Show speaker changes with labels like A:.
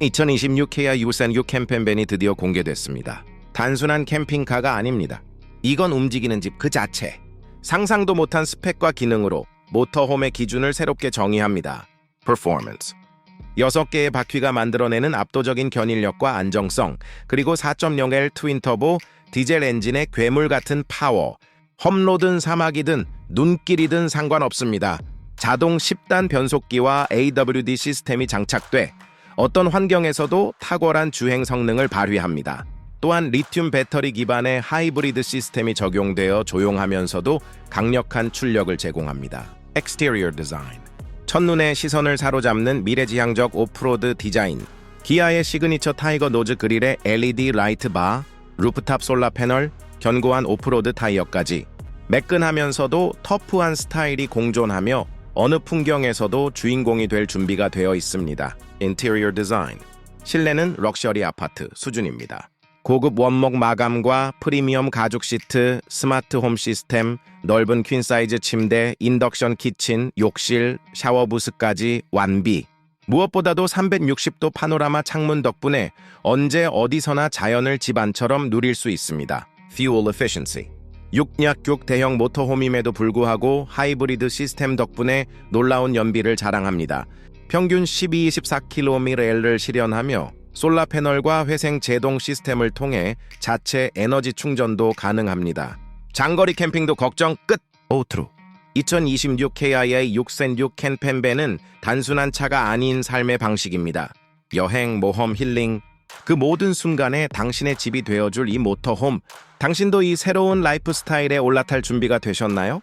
A: 2026 Kia U6 캠핑밴이 드디어 공개됐습니다. 단순한 캠핑카가 아닙니다. 이건 움직이는 집 그 자체. 상상도 못한 스펙과 기능으로 모터홈의 기준을 새롭게 정의합니다. Performance. 6개의 바퀴가 만들어내는 압도적인 견인력과 안정성, 그리고 4.0L 트윈터보 디젤 엔진의 괴물 같은 파워. 험로든 사막이든 눈길이든 상관없습니다. 자동 10단 변속기와 AWD 시스템이 장착돼 어떤 환경에서도 탁월한 주행 성능을 발휘합니다. 또한 리튬 배터리 기반의 하이브리드 시스템이 적용되어 조용하면서도 강력한 출력을 제공합니다. Exterior 첫눈에 시선을 사로잡는 미래지향적 오프로드 디자인 기아의 시그니처 타이거 노즈 그릴의 LED 라이트 바, 루프탑 솔라 패널, 견고한 오프로드 타이어까지 매끈하면서도 터프한 스타일이 공존하며 어느 풍경에서도 주인공이 될 준비가 되어 있습니다. Interior Design 실내는 럭셔리 아파트 수준입니다. 고급 원목 마감과 프리미엄 가죽 시트, 스마트 홈 시스템, 넓은 퀸 사이즈 침대, 인덕션 키친, 욕실, 샤워 부스까지 완비. 무엇보다도 360도 파노라마 창문 덕분에 언제 어디서나 자연을 집안처럼 누릴 수 있습니다. Fuel Efficiency. 6약육 대형 모터홈임에도 불구하고 하이브리드 시스템 덕분에 놀라운 연비를 자랑합니다. 평균 12-24km를 실현하며 솔라 패널과 회생 제동 시스템을 통해 자체 에너지 충전도 가능합니다. 장거리 캠핑도 걱정 끝! 오트루 2026 KIA 666 캠펜밴은 단순한 차가 아닌 삶의 방식입니다. 여행, 모험, 힐링 그 모든 순간에 당신의 집이 되어줄 이 모터홈 당신도 이 새로운 라이프 스타일에 올라탈 준비가 되셨나요?